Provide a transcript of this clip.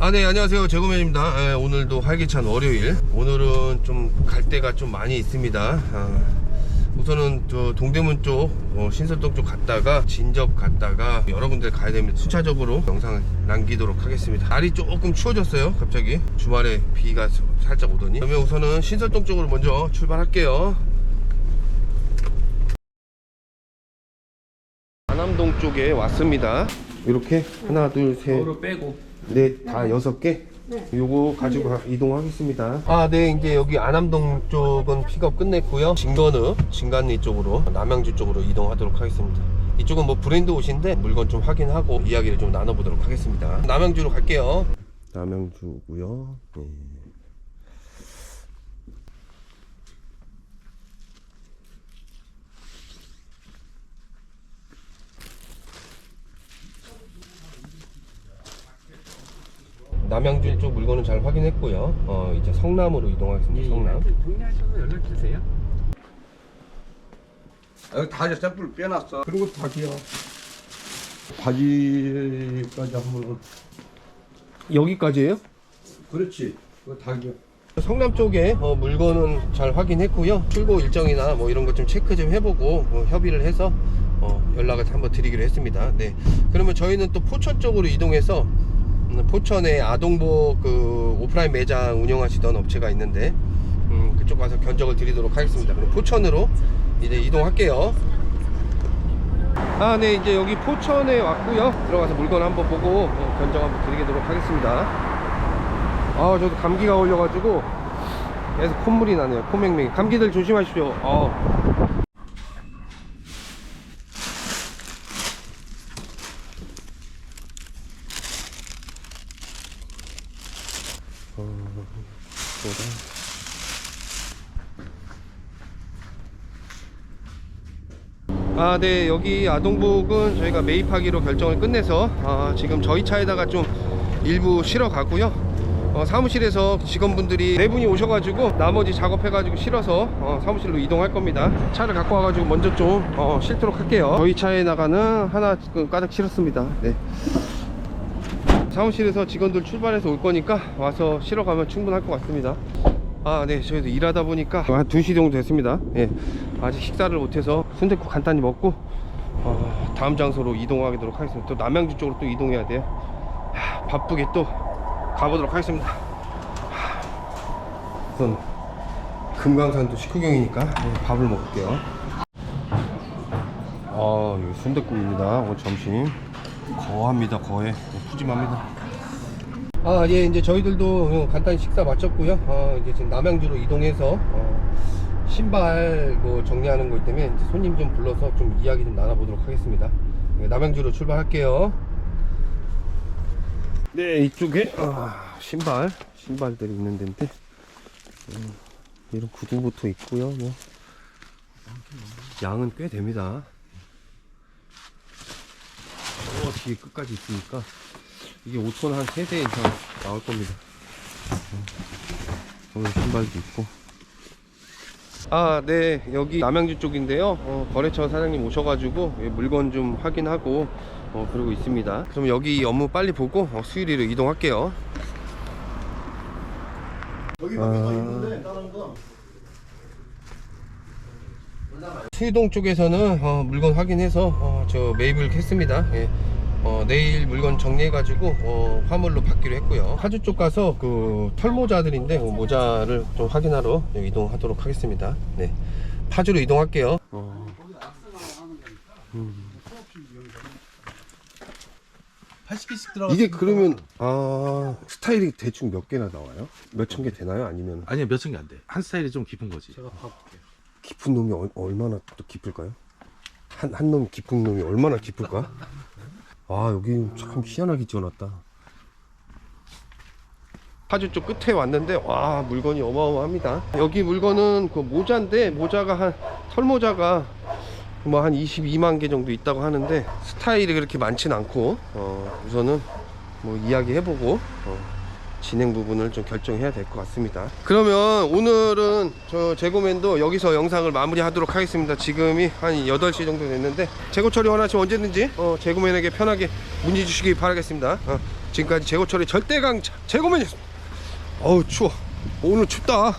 아, 네, 안녕하세요. 재구맨입니다. 예, 오늘도 활기찬 월요일. 오늘은 좀 갈 데가 좀 많이 있습니다. 아, 우선은 저 동대문 쪽, 어, 신설동 쪽 갔다가 진접 갔다가 여러 군데 가야 됩니다. 순차적으로 영상을 남기도록 하겠습니다. 날이 조금 추워졌어요. 갑자기 주말에 비가 살짝 오더니. 그러면 우선은 신설동 쪽으로 먼저 출발할게요. 안암동 쪽에 왔습니다. 이렇게 하나, 둘, 셋, 도로 빼고 네, 다 여섯 개. 요거 가지고 가- 이동하겠습니다. 아, 네, 이제 여기 안암동 쪽은 픽업 끝냈고요. 진건읍, 진간리 쪽으로 남양주 쪽으로 이동하도록 하겠습니다. 이쪽은 뭐 브랜드 옷인데 물건 좀 확인하고 이야기를 좀 나눠보도록 하겠습니다. 남양주로 갈게요. 남양주고요. 네. 남양주 쪽 물건은 잘 확인했고요. 어, 이제 성남으로 이동하겠습니다. 성남. 동의하셔서 연락 주세요. 여기 다 샘플 빼놨어. 그리고 닭이요. 바지까지 한번 여기까지예요? 그렇지. 그거 닭이야. 성남 쪽에 어, 물건은 잘 확인했고요. 출고 일정이나 뭐 이런 것 좀 체크 좀 해보고 어, 협의를 해서 어, 연락을 한번 드리기로 했습니다. 네. 그러면 저희는 또 포천 쪽으로 이동해서 음, 포천에 아동복 그 오프라인 매장 운영하시던 업체가 있는데 음, 그쪽 가서 견적을 드리도록 하겠습니다. 그럼 포천으로 이제 이동할게요. 아, 네, 이제 여기 포천에 왔고요. 들어가서 물건 한번 보고 어, 견적 한번 드리도록 하겠습니다. 아, 저도 감기가 걸려가지고 계속 콧물이 나네요. 코맹맹이. 감기들 조심하십시오. 어. 어, 뭐다. 아, 네, 여기 아동복은 저희가 매입하기로 결정을 끝내서 아, 지금 저희 차에다가 좀 일부 실어 가고요. 어, 사무실에서 직원분들이 네 분이 오셔가지고 나머지 작업해가지고 실어서 어, 사무실로 이동할 겁니다. 차를 갖고 와가지고 먼저 좀 어, 실도록 할게요. 저희 차에다가는 하나 그 가득 실었습니다. 네. 사무실에서 직원들 출발해서 올 거니까 와서 실어 가면 충분할 것 같습니다. 아, 네, 저희도 일하다 보니까 한 2시 정도 됐습니다. 예. 아직 식사를 못해서 순댓국 간단히 먹고 어, 다음 장소로 이동하도록 하겠습니다. 또 남양주 쪽으로 또 이동해야 돼요. 하, 바쁘게 또 가보도록 하겠습니다. 하, 우선 금강산도 식후경이니까 예, 밥을 먹을게요. 아, 여기 순댓국입니다. 오늘 점심 거합니다. 거해 푸짐합니다. 아, 예, 이제 저희들도 어, 간단히 식사 마쳤고요. 어, 이제 지금 남양주로 이동해서 어, 신발 뭐 정리하는 거 때문에 손님 좀 불러서 좀 이야기 좀 나눠보도록 하겠습니다. 네, 남양주로 출발할게요. 네, 이쪽에 아, 신발, 신발들이 있는 데인데 음, 이런 구두부터 있고요. 뭐 양은 꽤 됩니다. 어, 뒤에 끝까지 있으니까 이게 5톤 한 3대 이상 나올 겁니다. 어, 여기 신발도 있고. 아, 네. 여기 남양주 쪽인데요. 어, 거래처 사장님 오셔가지고 예, 물건 좀 확인하고 어, 그러고 있습니다. 그럼 여기 업무 빨리 보고 어, 수유리로 이동할게요. 여기밖에 더 아. 있는데 다른 거. 수유동 쪽에서는 어, 물건 확인해서 어, 저 매입을 했습니다. 예. 어, 내일 물건 정리해가지고 어, 화물로 받기로 했고요. 파주 쪽 가서 그 털모자들인데 그 모자를 좀 확인하러 이동하도록 하겠습니다. 네, 파주로 이동할게요. 어. 음. 80개씩 들어가. 이게 그러면 아 스타일이 대충 몇 개나 나와요? 몇 천 개 되나요? 아니면 아니야 몇 층이 안 돼. 한 스타일이 좀 깊은 거지. 제가 봐볼게요. 깊은 놈이 얼- 얼마나 또 깊을까요? 한 한 놈 깊은 놈이 얼마나 깊을까? 아 여기 참 희한하게 지어놨다. 파주 쪽 끝에 왔는데 와 물건이 어마어마합니다. 여기 물건은 그 모자인데 모자가 한 털모자가 뭐 한 22만 개 정도 있다고 하는데 스타일이 그렇게 많진 않고 어, 우선은 뭐 이야기 해보고 어, 진행 부분을 좀 결정해야 될 것 같습니다. 그러면 오늘은 저 재고맨도 여기서 영상을 마무리 하도록 하겠습니다. 지금이 한 8시 정도 됐는데 재고 처리 원하시면 언제든지 어, 재고맨에게 편하게 문의 주시기 바라겠습니다. 어, 지금까지 재고 처리 절대강 재고맨이었습니다. 어우 추워. 오늘 춥다.